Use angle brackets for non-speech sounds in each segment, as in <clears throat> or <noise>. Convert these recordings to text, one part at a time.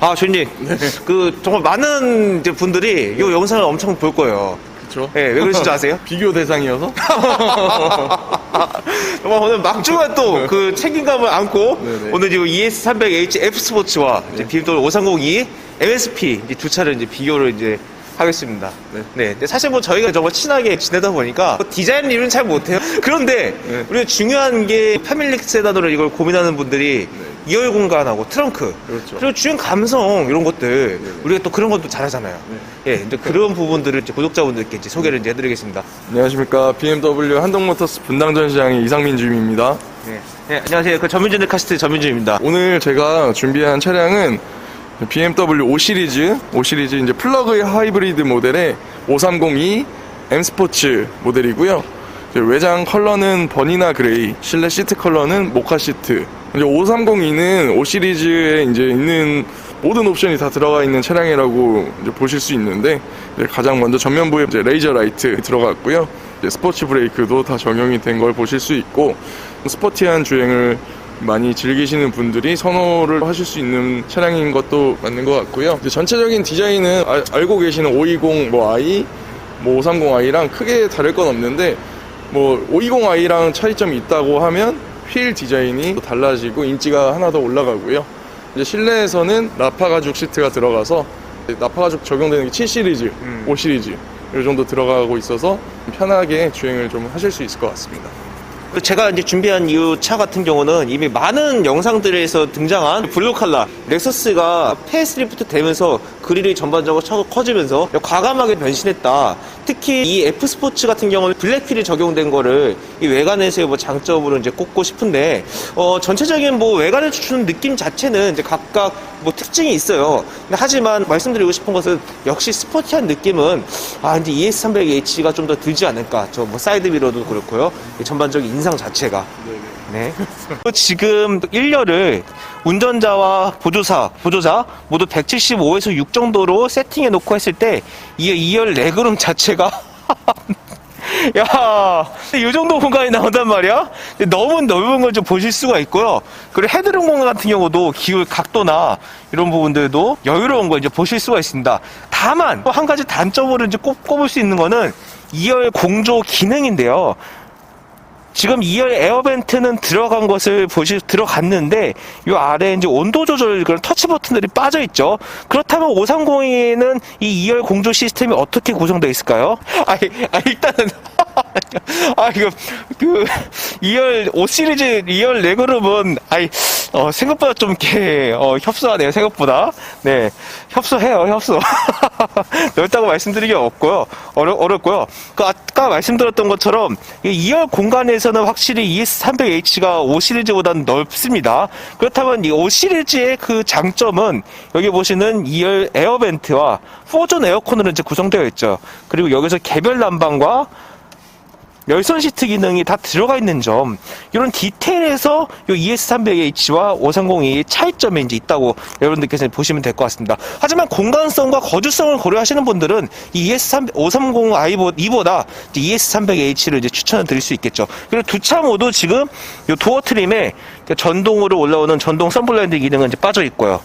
아, 주인님. 그, 정말 많은 이제 분들이 이 영상을 엄청 볼 거예요. 그렇죠. 예, 왜 그러신지 아세요? <laughs> 비교 대상이어서 <laughs> 정말 오늘 막중한 또 그 책임감을 안고 네네. 오늘 지금 ES300H F 스포츠와 이제 BMW 5302 MSP 이제 두 차를 이제 비교를 이제 하겠습니다. 네. 네. 근데 사실 뭐 저희가 정말 친하게 지내다 보니까 뭐 디자인 리뷰는 잘 못해요. 그런데 네. 우리가 중요한 게 패밀리 세단으로 이걸 고민하는 분들이 네. 2열 공간하고 트렁크 그렇죠. 그리고 주행 감성 이런 것들 네. 우리가 또 그런 것도 잘하잖아요. 예, 이제 그런 부분들을 이제 구독자분들께 이제 소개를 이제 해드리겠습니다. 안녕하십니까 BMW 한동모터스 분당 전 시장의 이상민 주임입니다. 네. 네, 안녕하세요. 그 전민준의 카스트 전민준입니다. 오늘 제가 준비한 차량은 BMW 5 시리즈, 5 시리즈 이제 플러그인 하이브리드 모델의 5302 M 스포츠 모델이고요. 외장 컬러는 버니나 그레이, 실내 시트 컬러는 모카 시트. 이제 5302는 5 시리즈에 이제 있는 모든 옵션이 다 들어가 있는 차량이라고 보실 수 있는데 가장 먼저 전면부에 레이저 라이트 들어갔고요. 스포츠 브레이크도 다 적용이 된 걸 보실 수 있고 스포티한 주행을 많이 즐기시는 분들이 선호를 하실 수 있는 차량인 것도 맞는 것 같고요. 전체적인 디자인은 알, 알고 계시는 520 뭐 i, 뭐 530i랑 크게 다를 건 없는데 뭐 520i랑 차이점이 있다고 하면 휠 디자인이 또 달라지고 인지가 하나 더 올라가고요. 이제 실내에서는 나파 가죽 시트가 들어가서 나파 가죽 적용되는 게 7 시리즈, 음. 5 시리즈 이 정도 들어가고 있어서 편하게 주행을 좀 하실 수 있을 것 같습니다. 그 제가 이제 준비한 이 차 같은 경우는 이미 많은 영상들에서 등장한 블루 칼라 렉서스가 페이스리프트 되면서 그릴이 전반적으로 쳐- 커지면서 과감하게 변신했다. 특히 이 F 스포츠 같은 경우는 블랙휠이 적용된 거를 이 외관에서의 뭐 장점으로 이제 꼽고 싶은데 어, 전체적인 뭐 외관을 주는 느낌 자체는 이제 각각 뭐 특징이 있어요. 하지만 말씀드리고 싶은 것은 역시 스포티한 느낌은 아 이제 ES300H가 좀 더 들지 않을까. 저 뭐 사이드 미러도 그렇고요. 이 전반적인 인상 자체가. 네. 또 지금 1열을 운전자와 보조사, 보조자 모두 175에서 6 정도로 세팅해 놓고 했을 때 이 2열 레그룸 자체가 <laughs> 야, 이 정도 공간이 나온단 말이야? 너무 넓은 걸 좀 보실 수가 있고요. 그리고 헤드룸 공간 같은 경우도 기울 각도나 이런 부분들도 여유로운 걸 이제 보실 수가 있습니다. 다만, 또한 가지 단점으로 이제 꼽, 꼽을 수 있는 거는 2열 공조 기능인데요. 지금 2열 에어벤트는 들어간 것을 보시 들어갔는데 이 아래 이제 온도 조절 그런 터치 버튼들이 빠져 있죠. 그렇다면 530에는 이 2열 공조 시스템이 어떻게 구성되어 있을까요? 아, 아 일단은 <laughs> 아 이거 그 2열 5 시리즈 2열 레그룸은 아이 어, 생각보다 좀 이렇게 어, 협소하네요 생각보다. 네. 협소해요 협소. <laughs> 넓다고 말씀드리기 없고요. 어려, 어렵고요. 그 아까 말씀드렸던 것처럼 이 2열 공간에서는 확실히 ES300H가 5 시리즈보다는 넓습니다. 그렇다면 이 5 시리즈의 그 장점은 여기 보시는 2열 에어벤트와 4존 에어컨으로 이제 구성되어 있죠. 그리고 여기서 개별 난방과 열선 시트 기능이 다 들어가 있는 점 이런 디테일에서 이 ES300H와 530이 차이점이 이제 있다고 여러분들께서 보시면 될 것 같습니다. 하지만 공간성과 거주성을 고려하시는 분들은 이 ES3 530i보다 ES300H를 이제 추천을 드릴 수 있겠죠. 그리고 두 차 모두 지금 이 도어 트림에 전동으로 올라오는 전동 썬블라인드 기능은 이제 빠져 있고요.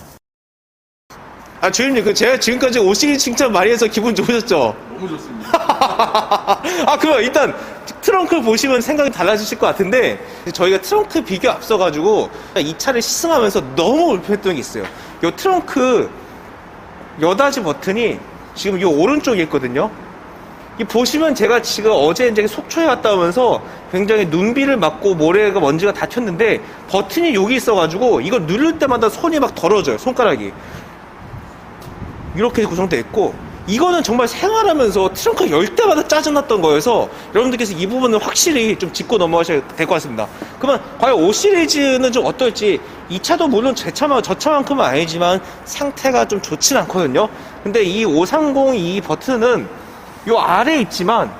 아 주임님 그 제가 지금까지 5시리 칭찬 많이 해서 기분 좋으셨죠? 너무 좋습니다. <laughs> 아, 그럼 일단 트렁크를 보시면 생각이 달라지실 것 같은데 저희가 트렁크 비교 앞서가지고 이 차를 시승하면서 너무 울표했던 게 있어요. 이 트렁크 여닫이 버튼이 지금 이 오른쪽에 있거든요. 이 보시면 제가 지금 어제 이제 속초에 갔다 오면서 굉장히 눈비를 맞고 모래가 먼지가 닫혔는데 버튼이 여기 있어가지고 이거 누를 때마다 손이 막 더러져요. 손가락이. 이렇게 구성되어 있고 이거는 정말 생활하면서 트렁크 열 때마다 짜증났던 거여서 여러분들께서 이 부분을 확실히 좀 짚고 넘어가셔야 될 것 같습니다. 그러면 과연 5 시리즈는 좀 어떨지 이 차도 물론 제 차만 저 차만큼은 아니지만 상태가 좀 좋진 않거든요. 근데 이 530 이 버튼은 요 아래에 있지만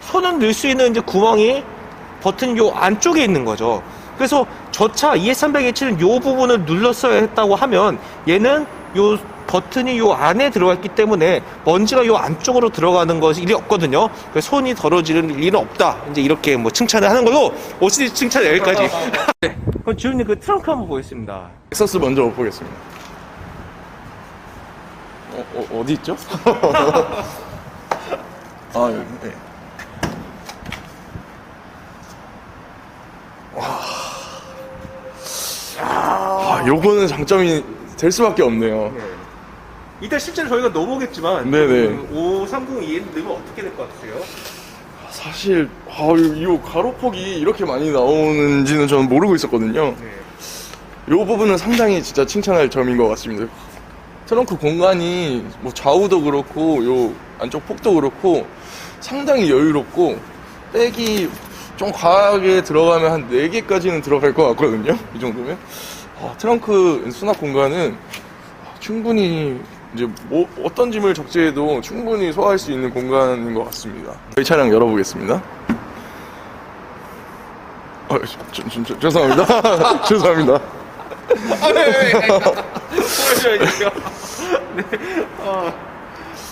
손을 넣을 수 있는 이제 구멍이 버튼 요 안쪽에 있는 거죠. 그래서 저 차 ES300H는 요 부분을 눌렀어야 했다고 하면 얘는 요 버튼이 요 안에 들어가 있기 때문에 먼지가 요 안쪽으로 들어가는 것이 일이 없거든요. 그래서 손이 더러지는 일은 없다. 이제 이렇게 뭐 칭찬을 하는 걸로 오시리 칭찬 여기까지. <laughs> 네. 그럼 주임님 그 트렁크 한번 보겠습니다. 엑서스 먼저 보겠습니다. 어, 어, 디 있죠? <laughs> 아, 여기, 네. 와. 아, 요거는 장점이 될 수밖에 없네요. 이따 실제로 저희가 넘어오겠지만 네네. 5302에 넣으면 어떻게 될 것 같으세요? 사실, 아, 이, 이 가로폭이 이렇게 많이 나오는지는 저는 모르고 있었거든요. 네. 요 부분은 상당히 진짜 칭찬할 점인 것 같습니다. 트렁크 공간이 뭐 좌우도 그렇고 요 안쪽 폭도 그렇고 상당히 여유롭고 백이 좀 과하게 들어가면 한 4개까지는 들어갈 것 같거든요. 이 정도면. 아, 트렁크 수납 공간은 충분히 이제 뭐 어떤 짐을 적재해도 충분히 소화할 수 있는 공간인 것 같습니다. 저희 차량 열어보겠습니다. 아, 저, 저, 저, 죄송합니다. <laughs> 죄송합니다. 보여줘야죠. <laughs>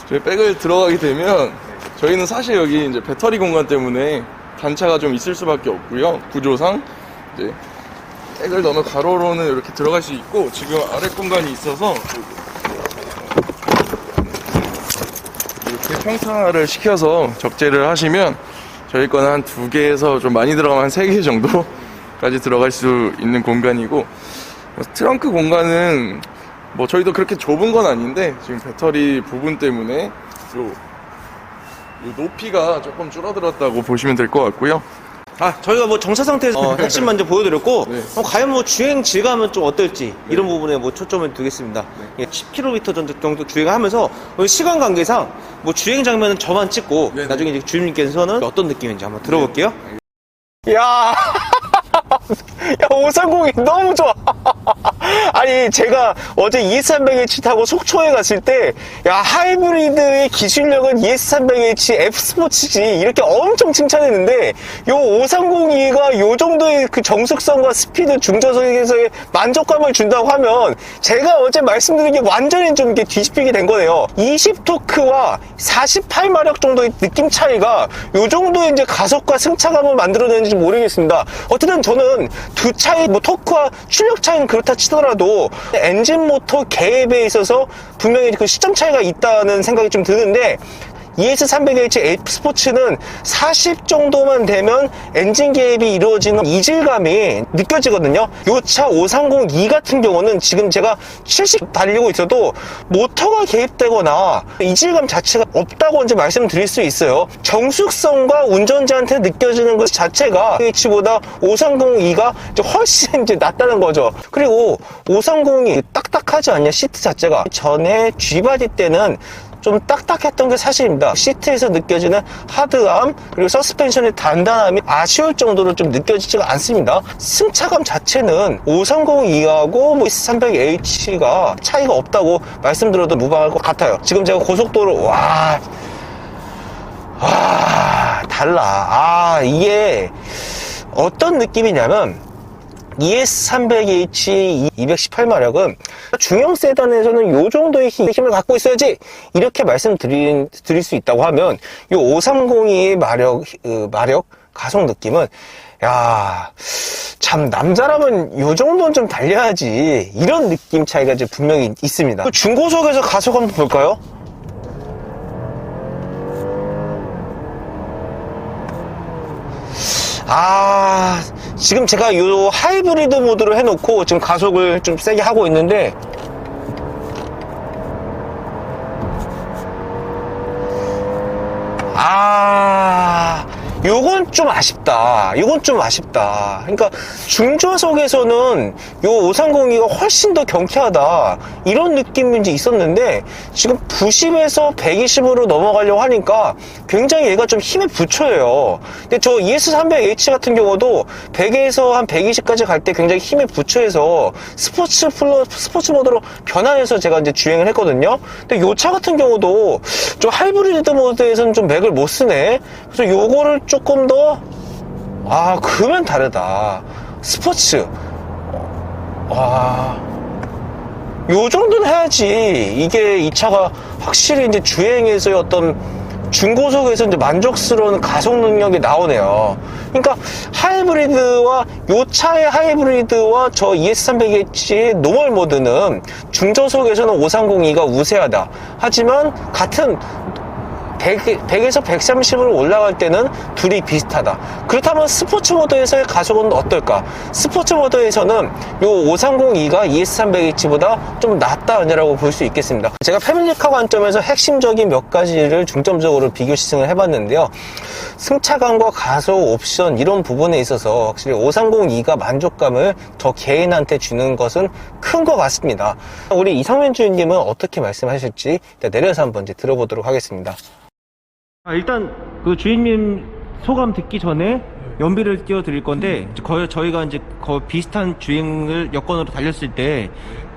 저희 백을 들어가게 되면 저희는 사실 여기 이제 배터리 공간 때문에 단차가 좀 있을 수밖에 없고요. 구조상 이제 백을 넣으면 가로로는 이렇게 들어갈 수 있고 지금 아래 공간이 있어서 이렇게 평타를 시켜서 적재를 하시면 저희 거는 한 두 개에서 좀 많이 들어가면 한 세 개 정도까지 들어갈 수 있는 공간이고 트렁크 공간은 뭐 저희도 그렇게 좁은 건 아닌데 지금 배터리 부분 때문에 요, 요 높이가 조금 줄어들었다고 보시면 될 것 같고요. 아, 저희가 뭐 정차 상태에서 어, 핵심 먼저 보여드렸고, 네. 그럼 과연 뭐 주행 질감은 좀 어떨지, 이런 부분에 뭐 초점을 두겠습니다. 예, 10km 정도, 정도 주행하면서, 뭐 시간 관계상, 뭐 주행 장면은 저만 찍고, 네 네. 나중에 이제 주임님께서는 어떤 느낌인지 한번 들어볼게요. 야, 야, 530이 너무 좋아. <laughs> 아니, 제가 어제 ES300H 타고 속초에 갔을 때, 야, 하이브리드의 기술력은 ES300H F 스포츠지. 이렇게 엄청 칭찬했는데, 요 530E가 요 정도의 그 정숙성과 스피드 중저속에서의 만족감을 준다고 하면, 제가 어제 말씀드린 게 완전히 좀 이렇게 뒤집히게 된 거네요. 20토크와 48마력 정도의 느낌 차이가 요 정도의 이제 가속과 승차감을 만들어내는지 모르겠습니다. 어쨌든 저는 두 차의 뭐 토크와 출력 차이는 그렇다 치더라도 엔진 모터 개입에 있어서 분명히 그 시점 차이가 있다는 생각이 좀 드는데 ES300H F 스포츠는 40 정도만 되면 엔진 개입이 이루어지는 이질감이 느껴지거든요. 이 차 530E 같은 경우는 지금 제가 70 달리고 있어도 모터가 개입되거나 이질감 자체가 없다고 이제 말씀드릴 수 있어요. 정숙성과 운전자한테 느껴지는 것 자체가 H보다 530E가 훨씬 이제 낫다는 거죠. 그리고 530이 딱딱하지 않냐 시트 자체가 전에 G바디 때는 좀 딱딱했던 게 사실입니다. 시트에서 느껴지는 하드함 그리고 서스펜션의 단단함이 아쉬울 정도로 좀 느껴지지가 않습니다. 승차감 자체는 530E하고 뭐 300H가 차이가 없다고 말씀드려도 무방할 것 같아요. 지금 제가 고속도로 와, 와 달라. 아 이게 어떤 느낌이냐면 ES300H 218마력은 중형 세단에서는 요 정도의 힘- 힘을 갖고 있어야지 이렇게 말씀드릴 드릴 수 있다고 하면 요 530의 마력 어, 마력 가속 느낌은 야, 참, 남자라면 요 정도는 좀 달려야지. 이런 느낌 차이가 이제 분명히 있습니다. 그 중고속에서 가속 한번 볼까요? 아, 지금 제가 요 하이브리드 모드로 해놓고 지금 가속을 좀 세게 하고 있는데, 아, 요건 좀 아쉽다. 요건 좀 아쉽다. 그러니까 중저속에서는 요 530이가 훨씬 더 경쾌하다. 이런 이제 있었는데 지금 90에서 120으로 넘어가려고 하니까 굉장히 얘가 좀 힘에 부처요. 근데 저 ES300H 같은 경우도 100에서 한 120까지 갈 때 굉장히 힘에 부처해서 스포츠 플러 스포츠 모드로 변환해서 제가 이제 주행을 했거든요. 근데 요 차 같은 경우도 좀 하이브리드 모드에서는 좀 맥을 못 쓰네. 그래서 요거를 조금 더, 아, 그러면 다르다. 스포츠. 와. 요 정도는 해야지. 이게 이 차가 확실히 이제 주행에서의 어떤 중고속에서 이제 만족스러운 가속 능력이 나오네요. 그러니까 하이브리드와 요 차의 하이브리드와 저 ES300H의 노멀 모드는 중저속에서는 530E가 우세하다. 하지만 같은 100, 100에서 130으로 올라갈 때는 둘이 비슷하다. 그렇다면 스포츠 모드에서의 가속은 어떨까? 스포츠 모드에서는 요 530E가 ES300H보다 좀 낫다라고 볼 수 있겠습니다. 제가 패밀리카 관점에서 핵심적인 몇 가지를 중점적으로 비교 시승을 해봤는데요. 승차감과 가속 옵션 이런 부분에 있어서 확실히 530E가 만족감을 저 개인한테 주는 것은 큰 것 같습니다. 우리 이상면 주인님은 어떻게 말씀하실지 내려서 한번 이제 들어보도록 하겠습니다. 아, 일단 그 주인님 소감 듣기 전에 연비를 띄워 드릴 건데 이제 거의 저희가 이제 거의 비슷한 주행을 여건으로 달렸을 때이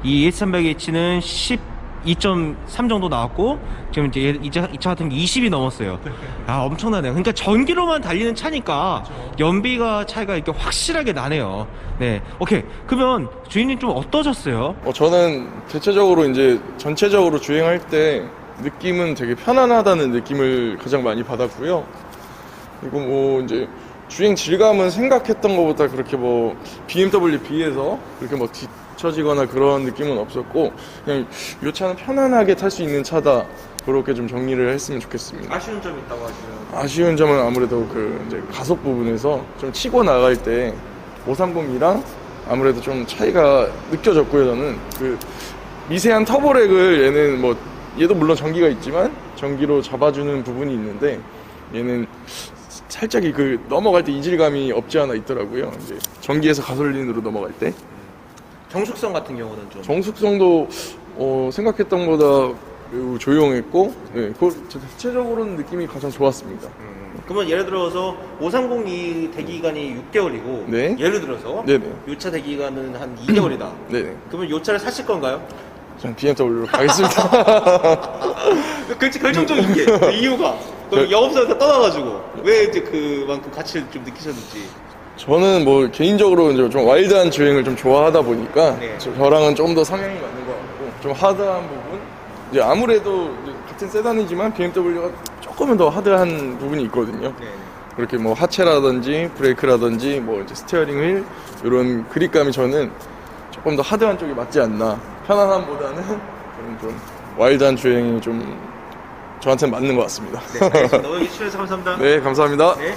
ES300H는 12.3 정도 나왔고 지금 이제 얘- 이 차, 이 차 같은 게 20이 넘었어요. 아 엄청나네요. 그러니까 전기로만 달리는 차니까 연비가 차이가 이렇게 확실하게 나네요. 네, 오케이. 그러면 주인님 좀 어떠셨어요? 어, 저는 대체적으로 이제 전체적으로 주행할 때 느낌은 되게 편안하다는 느낌을 가장 많이 받았고요. 그리고 뭐 이제 주행 질감은 생각했던 것보다 그렇게 뭐 BMW B에서 그렇게 뭐 뒤처지거나 그런 느낌은 없었고 그냥 이 차는 편안하게 탈 수 있는 차다 그렇게 좀 정리를 했으면 좋겠습니다. 아쉬운 점 있다고 하시면 아쉬운 점은 아무래도 그 이제 가속 부분에서 좀 치고 나갈 때 530이랑 아무래도 좀 차이가 느껴졌고요. 저는 그 미세한 터보렉을 얘는 뭐 얘도 물론 전기가 있지만 전기로 잡아주는 부분이 있는데 얘는 살짝 이 그 넘어갈 때 이질감이 없지 않아 있더라고요. 이제 전기에서 가솔린으로 넘어갈 때 정숙성 같은 경우는 좀 정숙성도 어, 생각했던 것보다 매우 조용했고 예, 그 대체적으로는 느낌이 가장 좋았습니다. 그러면 예를 들어서 530이 대기간이 6개월이고 네. 예를 들어서 네네. 요차 대기간은 한 2개월이다. <clears throat> 네네. 그러면 요 차를 사실 건가요? 전 BMW로 가겠습니다. <laughs> 그렇지 결정적인 게 그 이유가 그 영업사에서 떠나가지고 왜 이제 그만큼 가치를 좀 느끼셨는지. 저는 뭐 개인적으로 이제 좀 와일드한 주행을 좀 좋아하다 보니까 네. 저- 저랑은 좀 더 성향이 맞는 것 같고 좀 하드한 부분 이제 아무래도 이제 같은 세단이지만 BMW가 조금은 더 하드한 부분이 있거든요. 네. 그렇게 뭐 하체라든지 브레이크라든지 뭐 이제 스티어링 휠 이런 그립감이 저는 조금 더 하드한 쪽이 맞지 않나 편안함보다는 저는 좀 와일드한 주행이 좀 저한테는 맞는 것 같습니다. 네, 알겠습니다. 오늘 출연해서 감사합니다. 네 감사합니다. 네.